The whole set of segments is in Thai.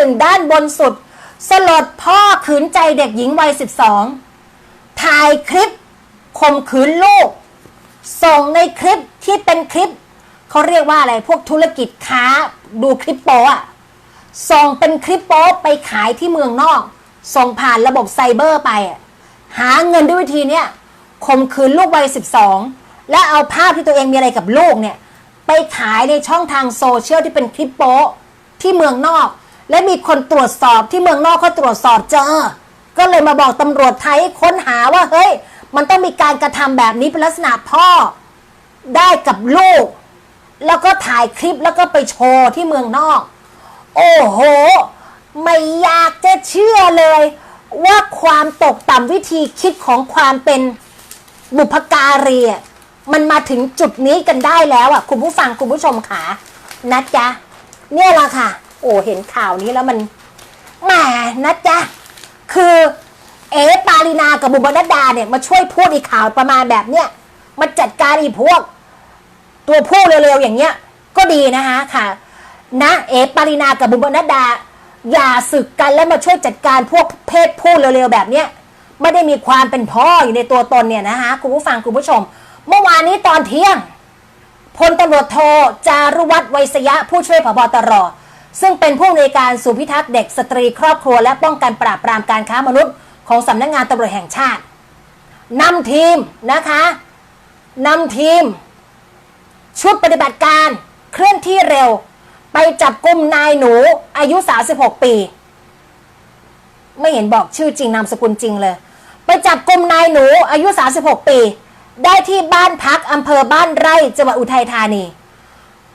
หนึ่งด้านบนสุด สลดพ่อขืนใจเด็กหญิงวัย 12 ถ่ายคลิปข่มขืนลูก ส่งในคลิปที่เป็นคลิป เขาเรียกว่าอะไรพวกธุรกิจค้าดูคลิปโป๊ะส่งเป็นคลิปโป๊ไปขายที่เมืองนอก ส่งผ่านระบบไซเบอร์ไป หาเงินด้วยวิธีเนี้ยข่มขืนลูกวัย 12 และเอาภาพที่ตัวเองมีอะไรกับลูกเนี่ย ไปขายในช่องทางโซเชียลที่เป็นคลิปโป๊ที่เมืองนอก และมีคนตรวจสอบที่เมืองนอกเขาตรวจสอบเจอ ก็เลยมาบอกตำรวจไทยค้นหาว่าเฮ้ย มันต้องมีการกระทำแบบนี้เป็นลักษณะพ่อได้กับลูก แล้วก็ถ่ายคลิปแล้วก็ไปโชว์ที่เมืองนอก โอ้โห ไม่อยากจะเชื่อเลย ว่าความตกต่ำวิธีคิดของความเป็นบุพการีมันมาถึงจุดนี้กันได้แล้วอะ คุณผู้ฟังคุณผู้ชมขานะจ๊ะเนี่ยละค่ะ โอ้เห็นข่าวนี้แล้วมันแหมนะจ๊ะ คือเอ๋ปารินากับบุบนัดดาเนี่ยมาช่วยพูดอีกข่าวประมาณแบบเนี้ยมาจัดการอีพวก ตัวผู้เร็วๆอย่างเงี้ย ก็ดีนะคะค่ะ นะเอ๋ปารินากับบุบนัดดา อย่าศึกกันแล้วมาช่วยจัดการพวกเพศผู้เร็วๆแบบเนี้ยไม่ได้มีความเป็นพ่ออยู่ในตัวตนเนี่ยนะคะคุณผู้ฟังคุณผู้ชม เมื่อวานนี้ตอนเที่ยงพลตำรวจโทจารุวัฒน์ไวยสยะผู้ช่วยผบตร ซึ่งเป็นผู้ในวยการศูนย์พิทักษ์เด็กสตรีครอบครัว และป้องกันปราบปรามการค้ามนุษย์ ของสำนักงานตำรวจแห่งชาตินำทีมนะคะนำทีม ชุดปฏิบัติการเคลื่อนที่เร็ว ไปจับกลุ่มนายหนูอายุ 36 ปี ไม่เห็นบอกชื่อจริงนามสกุลจริงเลย ไปจับกลุ่มนายหนูอายุ 36 ปี ได้ที่บ้านพักอำเภอบ้านไร่จังหวัดอุทัยธานี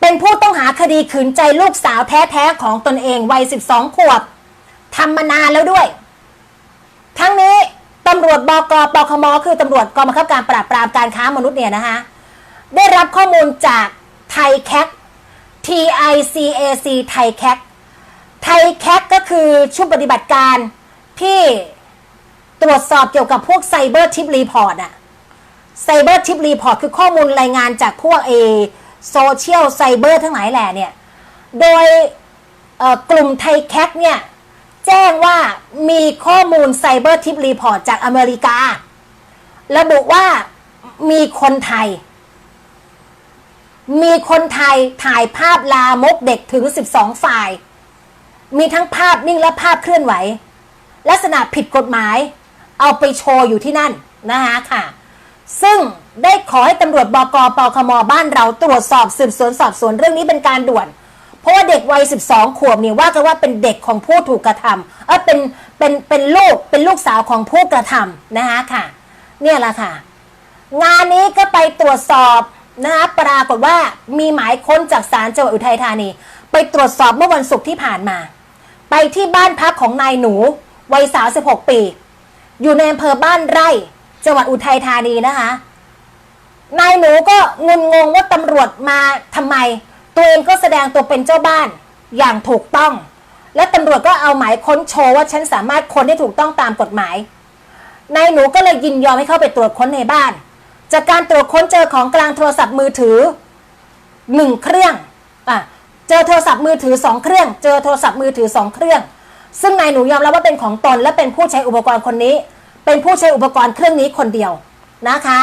เป็นผู้ต้องหาคดีขืนใจลูกสาวแท้ๆของตนเองวัย 12 ขวบทำมานานแล้วด้วย ทั้งนี้ตำรวจบกปคมคือตำรวจกองบังคับการปราบปรามการค้ามนุษย์เนี่ยนะคะได้รับข้อมูลจากไทยแคค TICAC ไทยแคคไทยแคคก็คือชุดปฏิบัติการที่ตรวจสอบเกี่ยวกับพวกไซเบอร์ทิปรีพอร์ตอะไซเบอร์ทิปรีพอร์ตคือข้อมูลรายงานจากพวกเอ โซเชียลไซเบอร์ทั้งหลายแหล่เนี่ย โดยกลุ่มไทยแคคเนี่ยแจ้งว่ามีข้อมูลไซเบอร์ทิปรีพอร์ตจากอเมริกา ระบุว่ามีคนไทย มีคนไทยถ่ายภาพลามกเด็กถึง 12 ฝ่าย มีทั้งภาพนิ่งและภาพเคลื่อนไหว ลักษณะผิดกฎหมาย เอาไปโชว์อยู่ที่นั่นนะคะค่ะ ซึ่งได้ขอให้ตำรวจบกปคมบ้านเราตรวจสอบสืบสวนสอบสวนเรื่องนี้เป็นการด่วน เพราะว่าเด็กวัย 12 ขวบเนี่ยว่ากันว่าเป็นเด็กของผู้ถูกกระทำเออเป็นเป็นเป็นลูกเป็นลูกสาวของผู้กระทำนะคะค่ะ เนี่ยแหละค่ะ งานนี้ก็ไปตรวจสอบนะคะปรากฏว่ามีหมายค้นจากศาลจังหวัดอุทัยธานี ไปตรวจสอบเมื่อวันศุกร์ที่ผ่านมา ไปที่บ้านพักของนายหนู วัย 36 ปี อยู่ในอำเภอบ้านไร่ จังหวัดอุทัยธานีนะคะนายหนูก็งุนงงว่าตำรวจมาทำไม ตัวเองก็แสดงตัวเป็นเจ้าบ้านอย่างถูกต้อง และตำรวจก็เอาหมายค้นโชว์ว่าฉันสามารถค้นได้ถูกต้องตามกฎหมายนายหนูก็เลยยินยอมให้เข้าไปตรวจค้นในบ้าน จากการตรวจค้นเจอของกลางโทรศัพท์มือถือหนึ่งเครื่องอะเจอโทรศัพท์มือถือสองเครื่อง เจอโทรศัพท์มือถือสองเครื่อง ซึ่งนายหนูยอมรับว่าเป็นของตนและเป็นผู้ใช้อุปกรณ์คนนี้ เป็นผู้ใช้อุปกรณ์เครื่องนี้คนเดียวนะคะ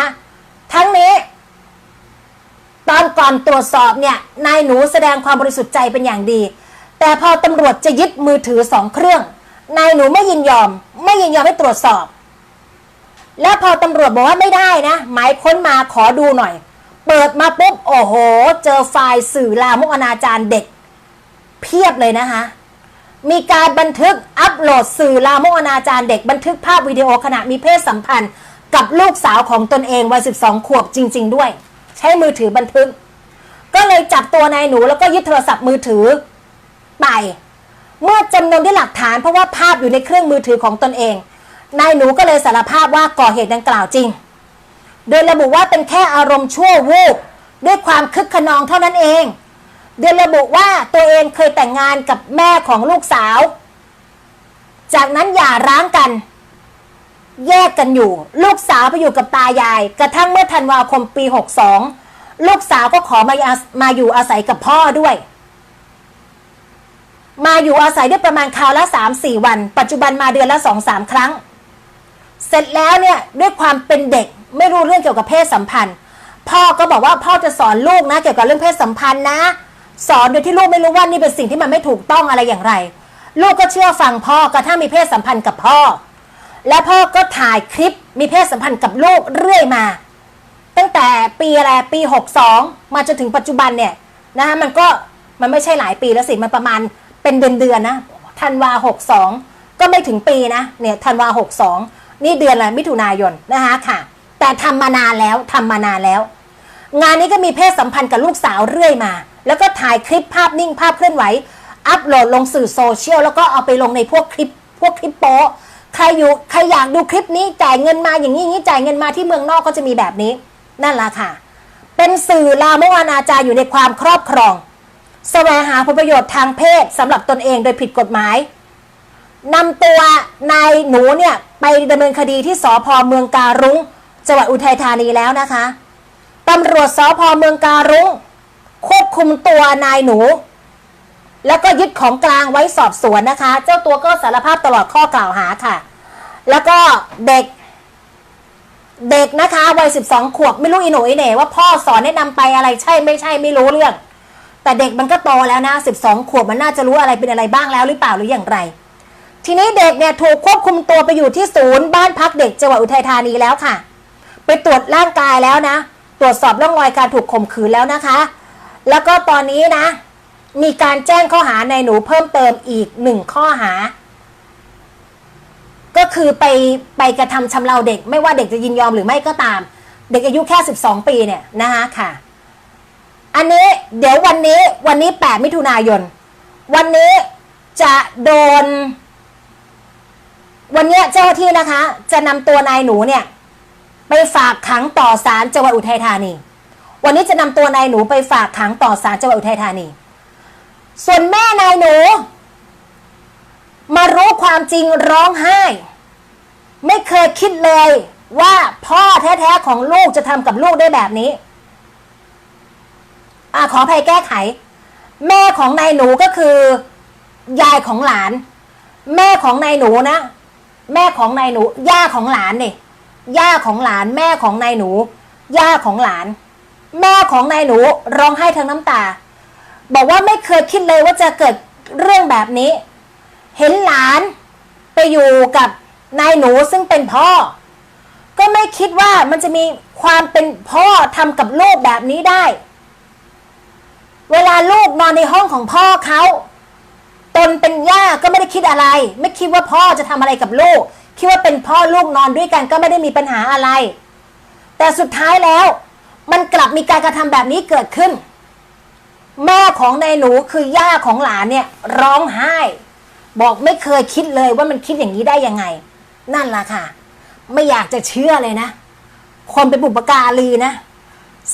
ทั้งนี้ ตอนก่อนตรวจสอบเนี่ยนายหนูแสดงความบริสุทธิ์ใจเป็นอย่างดี แต่พอตำรวจจะยึดมือถือสองเครื่องนายหนูไม่ยินยอม ไม่ยินยอมให้ตรวจสอบ แล้วพอตำรวจบอกว่าไม่ได้นะ หมายค้นมาขอดูหน่อย เปิดมาปุ๊บโอ้โห เจอไฟล์สื่อลามกอนาจารเด็ก เพียบเลยนะคะ มีการบันทึกอัปโหลดสื่อลามกอนาจารเด็กบันทึกภาพวิดีโอขณะมีเพศสัมพันธ์ กับลูกสาวของตนเองวัย 12 ขวบจริง ๆ ด้วย ใช้มือถือบันทึก ก็เลยจับตัวนายหนูแล้วก็ยึดโทรศัพท์มือถือไป เมื่อจำนวนด้วยหลักฐานเพราะว่าภาพอยู่ในเครื่องมือถือของตนเอง นายหนูก็เลยสารภาพว่าก่อเหตุดังกล่าวจริง โดยระบุว่าเป็นแค่อารมณ์ชั่ววูบด้วยความคึกขนองเท่านั้นเอง โดยระบุว่าตัวเองเคยแต่งงานกับแม่ของลูกสาว จากนั้นหย่าร้างกัน แยกกันอยู่ ลูกสาวไปอยู่กับตายาย กระทั่งเมื่อธันวาคมปี 62 ลูกสาวก็ขอมาอามาอยู่อาศัยกับพ่อด้วย มาอยู่อาศัยได้ประมาณคราวละ 3 4 วัน ปัจจุบันมาเดือนละ 2 3 ครั้ง เสร็จแล้วเนี่ยด้วยความเป็นเด็กไม่รู้เรื่องเกี่ยวกับเพศสัมพันธ์พ่อก็บอกว่าพ่อจะสอนลูกนะ เกี่ยวกับเรื่องเพศสัมพันธ์นะ สอนโดยที่ลูกไม่รู้ว่านี่เป็นสิ่งที่มันไม่ถูกต้องอะไรอย่างไร ลูกก็เชื่อฟังพ่อกระทั่งมีเพศสัมพันธ์กับพ่อ และพ่อก็ถ่ายคลิปมีเพศสัมพันธ์กับลูกเรื่อยมา ตั้งแต่ปีอะไรปี 62 มาจนถึงปัจจุบันเนี่ยนะคะมันก็มันไม่ใช่หลายปีแล้วสิมันประมาณเป็นเดือนเดือนนะธันวา 62 ก็ไม่ถึงปีนะเนี่ยธันวา 62 นี่เดือนอะไรมิถุนายนนะคะค่ะ แต่ทำมานานแล้วทำมานานแล้ว งานนี้ก็มีเพศสัมพันธ์กับลูกสาวเรื่อยมา แล้วก็ถ่ายคลิปภาพนิ่งภาพเคลื่อนไหว อัพโหลดลงสื่อโซเชียลแล้วก็เอาไปลงในพวกคลิป พวกคลิปโป๊ใครอยู่ใครอยากดูคลิปนี้จ่ายเงินมาอย่างนี้นี้จ่ายเงินมาที่เมืองนอกก็จะมีแบบนี้ นั่นละค่ะ เป็นสื่อลามกอนาจารอยู่ในความครอบครองแสวงหาผลประโยชน์ทางเพศสำหรับตนเองโดยผิดกฎหมายนำตัวนายหนูเนี่ยไปดำเนินคดีที่สพเมืองการุ้งจังหวัดอุทัยธานีแล้วนะคะตำรวจสพเมืองการุ้ง ควบคุมตัวนายหนู แล้วก็ยึดของกลางไว้สอบสวนนะคะ เจ้าตัวก็สารภาพตลอดข้อกล่าวหาค่ะ แล้วก็เด็ก เด็กนะคะวัยสิบสองขวบไม่รู้อีโหนอีเหน่ว่าพ่อสอนแนะนำไปอะไรใช่ไม่ใช่ไม่รู้เรื่อง แต่เด็กมันก็โตแล้วนะสิบสองขวบมันน่าจะรู้อะไรเป็นอะไรบ้างแล้วหรือเปล่าหรืออย่างไร ทีนี้เด็กเนี่ยถูกควบคุมตัวไปอยู่ที่ศูนย์บ้านพักเด็กจังหวัดอุทัยธานีแล้วค่ะ ไปตรวจร่างกายแล้วนะ ตรวจสอบร่องรอยการถูกข่มขืนแล้วนะคะ แล้วก็ตอนนี้นะ มีการแจ้งข้อหาในหนูเพิ่มเติมอีกหนึ่งข้อหา ก็คือไปไปกระทำชำเราเด็ก ไม่ว่าเด็กจะยินยอมหรือไม่ก็ตาม เด็กอายุแค่ 12 ปีเนี่ยนะคะค่ะ อันนี้เดี๋ยววันนี้วันนี้ 8 มิถุนายน วันนี้จะโดน วันนี้เจ้าหน้าที่นะคะ จะนำตัวนายหนูเนี่ย ไปฝากขังต่อศาลจังหวัดอุทัยธานี วันนี้จะนำตัวนายหนูไปฝากขังต่อศาลจังหวัดอุทัยธานี ส่วนแม่นายหนู มารู้ความจริงร้องไห้ ไม่เคยคิดเลยว่าพ่อแท้ๆของลูกจะทำกับลูกได้แบบนี้อขออภัยแก้ไข แม่ของนายหนูก็คือยายของหลาน แม่ของนายหนูนะ แม่ของนายหนู ย่าของหลานนี่ย่าของหลาน แม่ของนายหนู ย่าของหลาน แม่ของนายหนูร้องไห้ทั้งน้ำตา บอกว่าไม่เคยคิดเลยว่าจะเกิดเรื่องแบบนี้ เห็นหลานไปอยู่กับนายหนูซึ่งเป็นพ่อ ก็ไม่คิดว่ามันจะมีความเป็นพ่อทำกับลูกแบบนี้ได้ เวลาลูกนอนในห้องของพ่อเขาตนเป็นย่าก็ไม่ได้คิดอะไร ไม่คิดว่าพ่อจะทำอะไรกับลูก คิดว่าเป็นพ่อลูกนอนด้วยกันก็ไม่ได้มีปัญหาอะไร แต่สุดท้ายแล้ว มันกลับมีการกระทำแบบนี้เกิดขึ้น แม่ของนายหนูคือย่าของหลานเนี่ยร้องไห้ บอกไม่เคยคิดเลยว่ามันคิดอย่างนี้ได้ยังไง นั่นล่ะค่ะ ไม่อยากจะเชื่อเลยนะ คนเป็นบุปการีนะ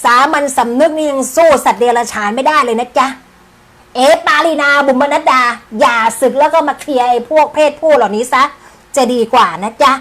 สามัญสำนึกนี่ยังสู้สัตว์เดรัจฉานไม่ได้เลยนะจ๊ะเอปาลีนาบุมบนัดดา อย่าศึกแล้วก็มาเคลียร์ไอ้พวกเพศผู้เหล่านี้ซะ จะดีกว่านะจ๊ะ